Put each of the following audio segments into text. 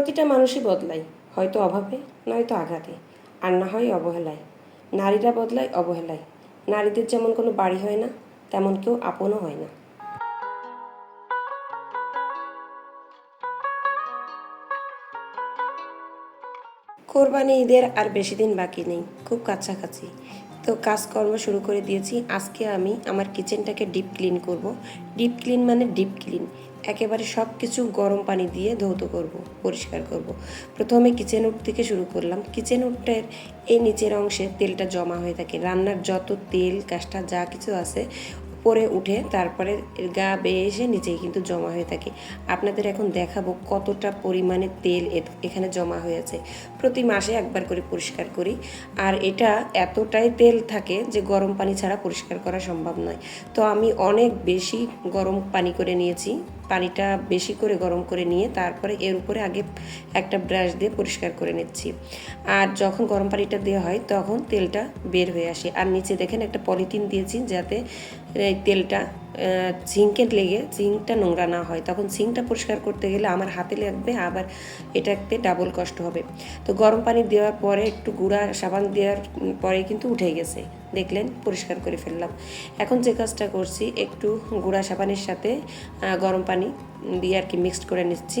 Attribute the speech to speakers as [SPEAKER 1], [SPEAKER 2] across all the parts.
[SPEAKER 1] প্রতিটা মানুষই বদলায়, হয়তো অভাবে, নয়তো আঘাতে, আর না হয় অবহেলায়। নারীরা বদলায়, অবহেলায়। নারীদের যেমন কোনো বাড়ি হয় না, তেমন কেউ আপনও হয় না। কোরবানি ঈদের আর বেশি দিন বাকি নেই, খুব কাছাকাছি। তো কাজকর্ম শুরু করে দিয়েছি। আজকে আমি আমার কিচেনটাকে ডিপ ক্লিন করব। ডিপ ক্লিন মানে ডিপ ক্লিন একেবারে সব কিছু গরম পানি দিয়ে ধৌত করব, পরিষ্কার করব। প্রথমে কিচেন উড থেকে শুরু করলাম। কিচেন উডটার এই নিচের অংশে তেলটা জমা হয়ে থাকে। রান্নার যত তেল কাষ্টা যা কিছু আছে উপরে উঠে তারপরে গা বেয়ে এসে নিচেই কিন্তু জমা হয়ে থাকে। আপনাদের এখন দেখাবো কতটা পরিমাণে তেল এখানে জমা হয়ে আছে। প্রতি মাসে একবার করে পরিষ্কার করি। আর এটা এতটাই তেল থাকে যে গরম পানি ছাড়া পরিষ্কার করা সম্ভব নয়। তো আমি অনেক বেশি গরম পানি করে নিয়েছি। পানিটা বেশি করে গরম করে নিয়ে তারপরে এর উপরে আগে একটা ব্রাশ দিয়ে পরিষ্কার করে নিচ্ছি। আর যখন গরম পানিটা দেওয়া হয় তখন তেলটা বের হয়ে আসে। আর নিচে দেখেন একটা পলিথিন দিয়েছি যাতে তেলটা ঝিঙ্কে লেগে ঝিঙ্কটা নোংরা না হয়। তখন ঝিঙ্কটা পরিষ্কার করতে গেলে আমার হাতে লাগবে, আবার এটাতে ডাবল কষ্ট হবে। তো গরম পানি দেওয়ার পরে একটু গুঁড়া সাবান দেওয়ার পরে কিন্তু উঠে গেছে। দেখলেন পরিষ্কার করে ফেললাম। এখন যে কাজটা করছি একটু গুঁড়া সাবানের সাথে গরম পানি দিয়ে আর কি মিক্সড করে নিচ্ছি।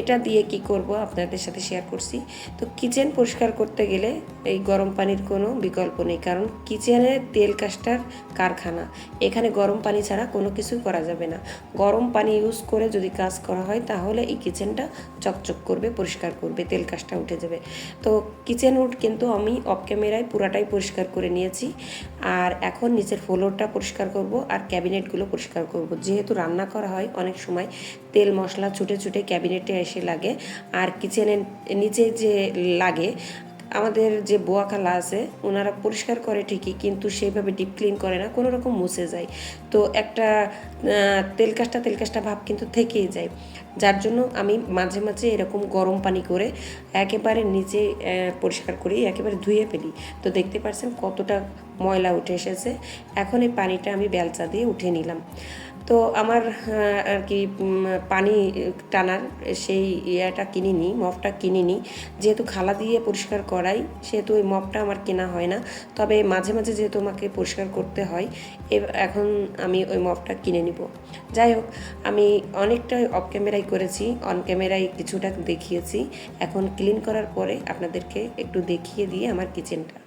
[SPEAKER 1] এটা দিয়ে কি করব আপনাদের সাথে শেয়ার করছি। তো কিচেন পরিষ্কার করতে গেলে এই গরম পানির কোনো বিকল্প নেই, কারণ কিচেনে তেল কাস্টার কারখানা। এখানে গরম পানি ছাড়া কোনো কিছুই করা যাবে না। গরম পানি ইউজ করে যদি কাজ করা হয়, তাহলে এই কিচেনটা চকচক করবে, পরিষ্কার করবে, তেল কাজটা উঠে যাবে। তো কিচেন উড কিন্তু আমি অফ ক্যামেরায় পুরাটাই পরিষ্কার করে নিয়েছি। আর এখন নিচের ফ্লোরটা পরিষ্কার করব আর ক্যাবিনেটগুলো পরিষ্কার করব। যেহেতু রান্না করা হয় অনেক সময় তেল মশলা ছুটে ছুটে ক্যাবিনেটে এসে লাগে। আর কিচেনের নিচে যে লাগে আমাদের যে বোয়া খালা আছে ওনারা পরিষ্কার করে ঠিকই কিন্তু সেইভাবে ডিপ ক্লিন করে না কোনো রকম মুছে যায়। তো একটা আহ, তেল কাজটা তেল কাজটা ভাব কিন্তু থেকেই যায়। যার জন্য আমি মাঝে মাঝে এরকম গরম পানি করে একেবারে নিচে পরিষ্কার করি একেবারে ধুয়ে ফেলি। তো দেখতে পাচ্ছেন কতটা ময়লা উঠে এসেছে। এখন এই পানিটা আমি বেলচা দিয়ে উঠে নিলাম। তো আমার আর কি পানি টানার সেই ইয়েটা কিনিনি মপটা কিনিনি। যেহেতু খালা দিয়ে পরিষ্কার করাই, সেহেতু ওই মপটা আমার কেনা হয় না। তবে মাঝে মাঝে যেহেতু আমাকে পরিষ্কার করতে হয় এখন আমি ওই মপটা কিনে নিব। যাই হোক, আমি অনেকটাই অফ ক্যামেরাই করেছি অন ক্যামেরায় কিছুটা দেখিয়েছি। এখন ক্লিন করার পরে আপনাদেরকে একটু দেখিয়ে দিয়ে আমার কিচেনটা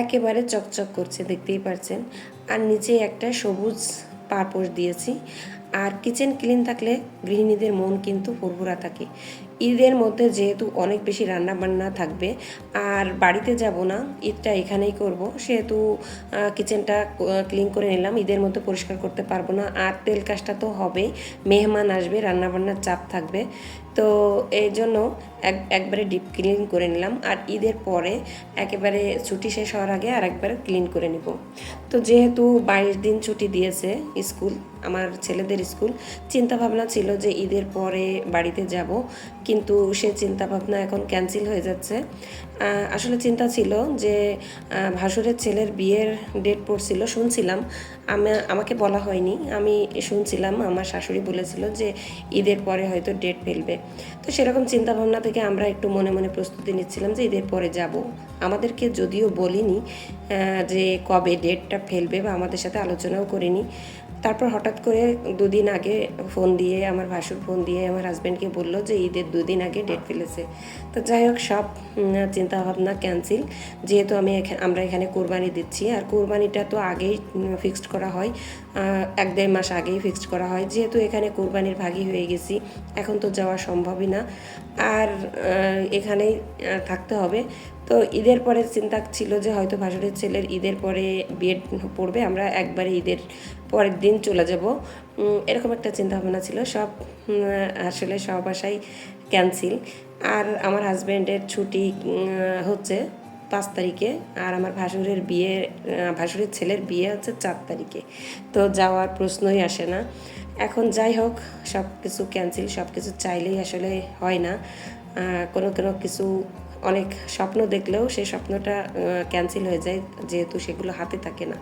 [SPEAKER 1] একেবারে চকচক করছে, দেখতেই পারছেন। আর নিচে একটা সবুজ পারপোশ দিয়েছি। আর কিচেন ক্লিন থাকলে গৃহিণীদের মন কিন্তু ফুরফুরা থাকে। ঈদের মধ্যে যেহেতু অনেক বেশি রান্না বান্না থাকবে, আর বাড়িতে যাব না, ঈদটা এখানেই করব। সেহেতু কিচেনটা ক্লিন করে নিলাম। ঈদের মধ্যে পরিষ্কার করতে পারব না। আর তেল কাজটা তো হবেই। মেহমান আসবে, রান্নাবান্নার চাপ থাকবে। তো এই জন্য এক, একবারে ডিপ ক্লিন করে নিলাম। আর ঈদের পরে একেবারে ছুটি শেষ হওয়ার আগে আর একবারে ক্লিন করে নিব। তো যেহেতু বাইশ দিন ছুটি দিয়েছে স্কুল আমার ছেলেদের স্কুল চিন্তা ভাবনা ছিল যে ঈদের পরে বাড়িতে যাব, কিন্তু সে চিন্তা ভাবনা এখন ক্যান্সেল হয়ে যাচ্ছে। আসলে চিন্তা ছিল যে ভাসুরের ছেলের বিয়ের ডেট পড়ছিল, শুনছিলাম। আমি, আমাকে বলা হয়নি। আমি শুনছিলাম, আমার শাশুড়ি বলেছিল যে ঈদের পরে হয়তো ডেট ফেলবে। তো সেরকম চিন্তা ভাবনা থেকে আমরা একটু মনে মনে প্রস্তুতি নিচ্ছিলাম যে ঈদের পরে যাব। আমাদেরকে যদিও বলিনি যে কবে ডেটটা ফেলবে বা আমাদের সাথে আলোচনাও করিনি। তারপর হঠাৎ করে দুদিন আগে ফোন দিয়ে, আমার ভাসুর ফোন দিয়ে আমার হাজব্যান্ডকে বলল যে ঈদের দুদিন আগে ডেট ফেলেছে। তো যাই হোক, সব চিন্তাভাবনা ক্যান্সেল যেহেতু আমি আমরা এখানে কোরবানি দিচ্ছি, আর কোরবানিটা তো আগেই ফিক্সড করা হয়। এক দেড় মাস আগেই ফিক্সড করা হয়। যেহেতু এখানে কোরবানির ভাগই হয়ে গেছি, এখন তো যাওয়া সম্ভবই না। আর এখানেই থাকতে হবে। তো ঈদের পরে চিন্তা ছিল যে হয়তো ভাসুরের ছেলের ঈদের পরে বিয়ে পড়বে, আমরা একবারে ঈদের পরের দিন চলে যাব। এরকম একটা চিন্তা ভাবনা ছিল, সব আসলে সব আশাই ক্যান্সেল আর আমার হাজব্যান্ডের ছুটি হচ্ছে পাঁচ তারিখে, আর আমার ভাসুরের বিয়ে ভাসুরের ছেলের বিয়ে হচ্ছে চার তারিখে। তো যাওয়ার প্রশ্নই আসে না। এখন যাই হোক সব কিছু ক্যান্সেল সব কিছু চাইলেই আসলে হয় না। কোনো কোনো কিছু অনেক স্বপ্ন দেখলেও সেই স্বপ্নটা ক্যান্সেল হয়ে যায়, যেহেতু সেগুলো হাতে থাকে না।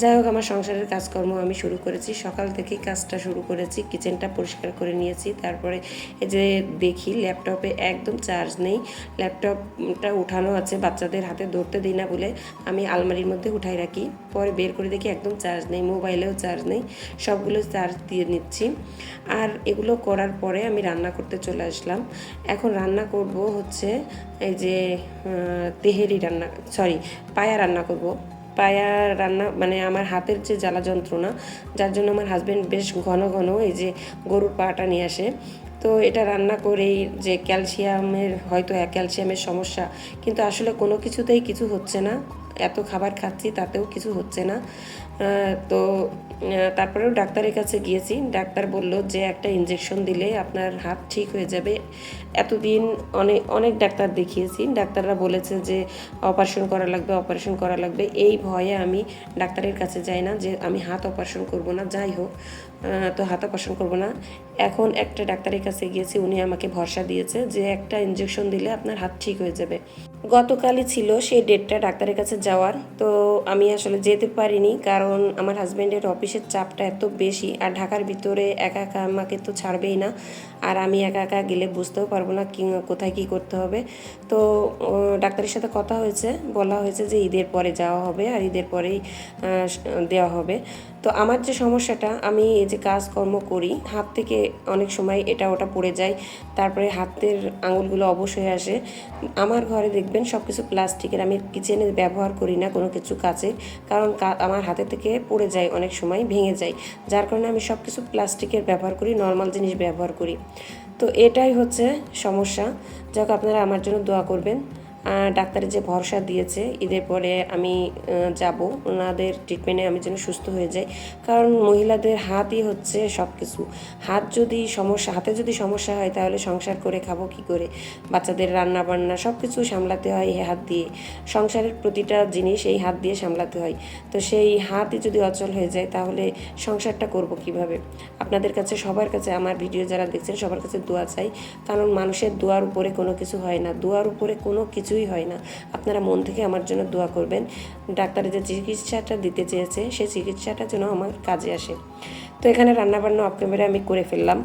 [SPEAKER 1] যাই হোক, আমার সংসারের কাজকর্ম আমি শুরু করেছি। সকাল থেকেই কাজটা শুরু করেছি কিচেনটা পরিষ্কার করে নিয়েছি। তারপরে এই যে দেখি ল্যাপটপে একদম চার্জ নেই। ল্যাপটপটা উঠানো আছে বাচ্চাদের হাতে, ধরতে দিই না বলে আমি আলমারির মধ্যে উঠাই রাখি। পরে বের করে দেখি একদম চার্জ নেই, মোবাইলেও চার্জ নেই, সবগুলো চার্জ দিয়ে নিচ্ছি। আর এগুলো করার পরে আমি রান্না করতে চলে আসলাম। এখন রান্না করব হচ্ছে এই যে তেহেরি রান্না সরি পায়া রান্না করব। পায়া রান্না মানে আমার হাতের যে জ্বালা যন্ত্রণা, যার জন্য আমার হাজব্যান্ড বেশ ঘন ঘন এই যে গরুর পাটা নিয়ে আসে। তো এটা রান্না করেই যে ক্যালসিয়ামের, হয়তো ক্যালসিয়ামের সমস্যা, কিন্তু আসলে কোনো কিছুতেই কিছু হচ্ছে না। এত খাবার খাচ্ছি, তাতেও কিছু হচ্ছে না। তো তারপরেও ডাক্তারের কাছে গিয়েছি। ডাক্তার বলল যে, একটা ইঞ্জেকশন দিলে আপনার হাত ঠিক হয়ে যাবে। এতদিন অনেক অনেক ডাক্তার দেখিয়েছি। ডাক্তাররা বলেছে যে অপারেশন করা লাগবে অপারেশন করা লাগবে। এই ভয়ে আমি ডাক্তারের কাছে যাই না যে, আমি হাত অপারেশন করব না, যাই হোক তো হাত অপারেশন করব না। এখন একটা ডাক্তারের কাছে গিয়েছি, উনি আমাকে ভরসা দিয়েছে যে, একটা ইঞ্জেকশন দিলে আপনার হাত ঠিক হয়ে যাবে। গতকালই ছিল সেই ডেটটা ডাক্তারের কাছে যাওয়ার। তো আমি আসলে যেতে পারিনি, কারণ আমার হাজব্যান্ডের অফিসের চাপটা এত বেশি আর ঢাকার ভিতরে একা একা আমাকে তো ছাড়বেই না। আর আমি একা একা গেলে বুঝতেও পারব না কি, কোথায় কি করতে হবে। তো ডাক্তারের সাথে কথা হয়েছে, বলা হয়েছে যে ঈদের পরে যাওয়া হবে আর ঈদের পরেই দেওয়া হবে। তো আমার যে সমস্যাটা, আমি এই যে কাজকর্ম করি, হাত থেকে অনেক সময় এটা ওটা পড়ে যায়, তারপরে হাতের আঙুলগুলো অবশ হয়ে আসে। আমার ঘরে দেখবেন সব কিছু প্লাস্টিকের, আমি কিচেনে ব্যবহার করি না কোনো কিছু কাচের কারণ আমার হাতে থেকে পড়ে যায় অনেক সময়, ভেঙে যায়। যার কারণে আমি সব কিছু প্লাস্টিকের ব্যবহার করি, নর্মাল জিনিস ব্যবহার করি। তো এটাই হচ্ছে সমস্যা। যাক, আপনারা আমার জন্য দোয়া করবেন। ডাক্তারের যে ভরসা দিয়েছে, ঈদের পরে আমি যাব। ওনাদের ট্রিটমেন্টে আমি যেন সুস্থ হয়ে যাই। কারণ মহিলাদের হাতই হচ্ছে সব কিছু হাত যদি সমস্যা, হাতে যদি সমস্যা হয়, তাহলে সংসার করে খাব কি করে? বাচ্চাদের রান্না বান্না সব কিছু সামলাতে হয় এই হাত দিয়ে। সংসারের প্রতিটা জিনিস এই হাত দিয়ে সামলাতে হয়। তো সেই হাতই যদি অচল হয়ে যায়, তাহলে সংসারটা করব কীভাবে? আপনাদের কাছে, সবার কাছে, আমার ভিডিও যারা দেখছেন, সবার কাছে দোয়া চাই। কারণ মানুষের দোয়ার উপরে কোনো কিছু হয় না। দোয়ার উপরে কোনো কিছুই হয় না। আপনারা মন থেকে আমার জন্য দোয়া করবেন। ডাক্তারের যে চিকিৎসাটা দিতে চেয়েছে সেই চিকিৎসাটা যেন আমার কাজে আসে। তো এখানে রান্নাবান্না অফ আমি করে ফেললাম।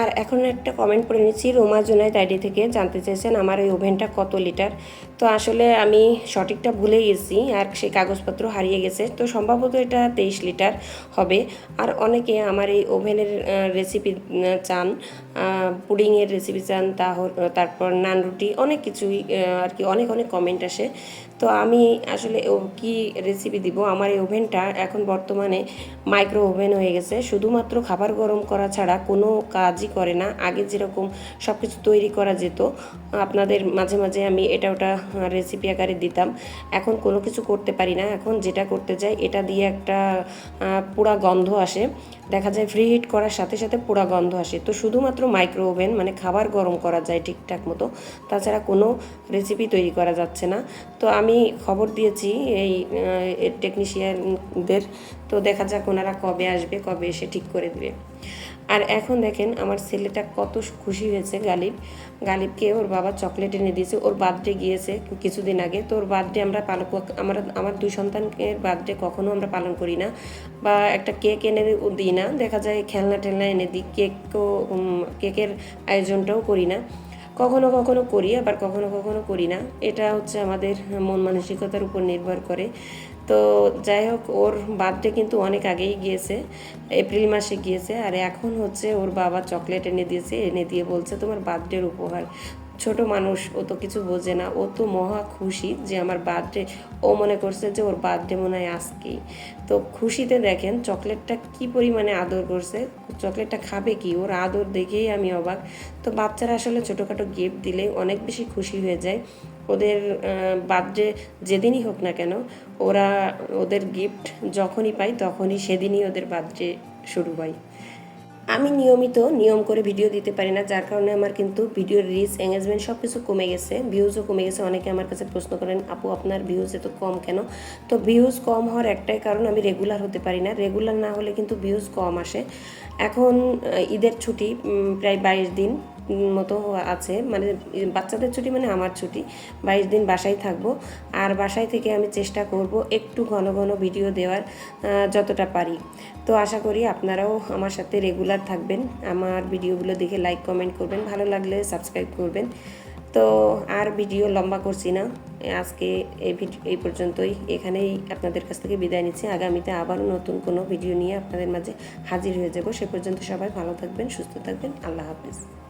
[SPEAKER 1] আর এখন একটা কমেন্ট করে নিচ্ছি। রোমা জুনাইদ আইডি থেকে জানতে চেয়েছেন আমার ওই ওভেনটা কত লিটার? তো আসলে আমি সঠিকটা ভুলে গেছি আর সেই কাগজপত্র হারিয়ে গেছে। তো সম্ভবত এটা তেইশ লিটার হবে। আর অনেকে আমার এই ওভেনের রেসিপি চান পুডিংয়ের রেসিপি চান তারপর নান রুটি, অনেক কিছুই আর কি অনেক অনেক কমেন্ট আসে। তো আমি আসলে কি রেসিপি দিব? আমার এই ওভেনটা এখন বর্তমানে মাইক্রো ওভেন হয়ে গেছে। শুধুমাত্র খাবার গরম করা ছাড়া কোনো কাজই করে না। আগে যেরকম সব কিছু তৈরি করা যেত, আপনাদের মাঝে মাঝে আমি এটা ওটা রেসিপি আকারে দিতাম। এখন কোনো কিছু করতে পারি না। এখন যেটা করতে যাই এটা দিয়ে একটা পোড়া গন্ধ আসে। দেখা যায় ফ্রি হিট করার সাথে সাথে পোড়া গন্ধ আসে। তো শুধুমাত্র মাইক্রো ওভেন মানে খাবার গরম করা যায় ঠিকঠাক মতো। তাছাড়া কোনো রেসিপি তৈরি করা যাচ্ছে না। তো আমি খবর দিয়েছি এই টেকনিশিয়ানদের তো দেখা যাক ওনারা কবে আসবে, কবে এসে ঠিক করে দেবে। আর এখন দেখেন আমার ছেলেটা কত খুশি হয়েছে গালিব। গালিবকে ওর বাবা চকলেট এনে দিয়েছে। ওর বার্থডে গিয়েছে কিছুদিন আগে। তো ওর বার্থডে আমরা পালন আমরা, আমার দুই সন্তানকে বার্থডে কখনো আমরা পালন করি না। বা একটা কেক এনে দিই না। দেখা যায় খেলনা টেলনা এনে দিই। কেকও কেকের আয়োজনটাও করি না। কখনো কখনো করি, আবার কখনো কখনো করি না। এটা হচ্ছে আমাদের মন মানসিকতার উপর নির্ভর করে। তো যাই হোক, ওর বার্থডে কিন্তু অনেক আগেই গিয়েছে, এপ্রিল মাসে গিয়েছে। আর এখন হচ্ছে ওর বাবা চকলেট এনে দিয়েছে, এনে দিয়ে বলছে, তোমার বার্থডের উপহার। ছোট মানুষ, ও তো কিছু বোঝে না। ও তো মহা খুশি যে আমার বার্থডে ও মনে করছে যে ওর বার্থডে মনে হয় আজকেই। তো খুশিতে দেখেন চকলেটটা কি পরিমাণে আদর করছে, চকলেটটা খাবে কি? ওর আদর দেখেই আমি অবাক। তো বাচ্চারা আসলে ছোটোখাটো গিফট দিলে অনেক বেশি খুশি হয়ে যায়। ওদের বার্থডে যেদিনই হোক না কেন, ওরা ওদের গিফট যখনই পায় তখনই সেদিনই ওদের বার্থডে শুরু হয়। আমি নিয়মিত নিয়ম করে ভিডিও দিতে পারি না, যার কারণে আমার কিন্তু ভিডিও রিচ এঙ্গেজমেন্ট সব কিছু কমে গেছে ভিউজও কমে গেছে। অনেকে আমার কাছে প্রশ্ন করেন, আপু, আপনার ভিউজ এত কম কেন? তো ভিউজ কম হওয়ার একটাই কারণ, আমি রেগুলার হতে পারি না। রেগুলার না হলে কিন্তু ভিউজ কম আসে। এখন ঈদের ছুটি প্রায় বাইশ দিন। মতো আছে। মানে বাচ্চাদের ছুটি মানে আমার ছুটি। বাইশ দিন বাসায় থাকব। আর বাসায় থেকে আমি চেষ্টা করব একটু ঘন ঘন ভিডিও দেওয়ার যতটা পারি। তো আশা করি আপনারাও আমার সাথে রেগুলার থাকবেন। আমার ভিডিওগুলো দেখে লাইক কমেন্ট করবেন। ভালো লাগলে সাবস্ক্রাইব করবেন। তো আর ভিডিও লম্বা করছি না। আজকে এই ভিডিও এই পর্যন্তই। এখানেই আপনাদের কাছ থেকে বিদায় নিচ্ছি। আগামীতে আবারও নতুন কোনো ভিডিও নিয়ে আপনাদের মাঝে হাজির হয়ে যাব। সে পর্যন্ত সবাই ভালো থাকবেন, সুস্থ থাকবেন। আল্লাহ হাফেজ।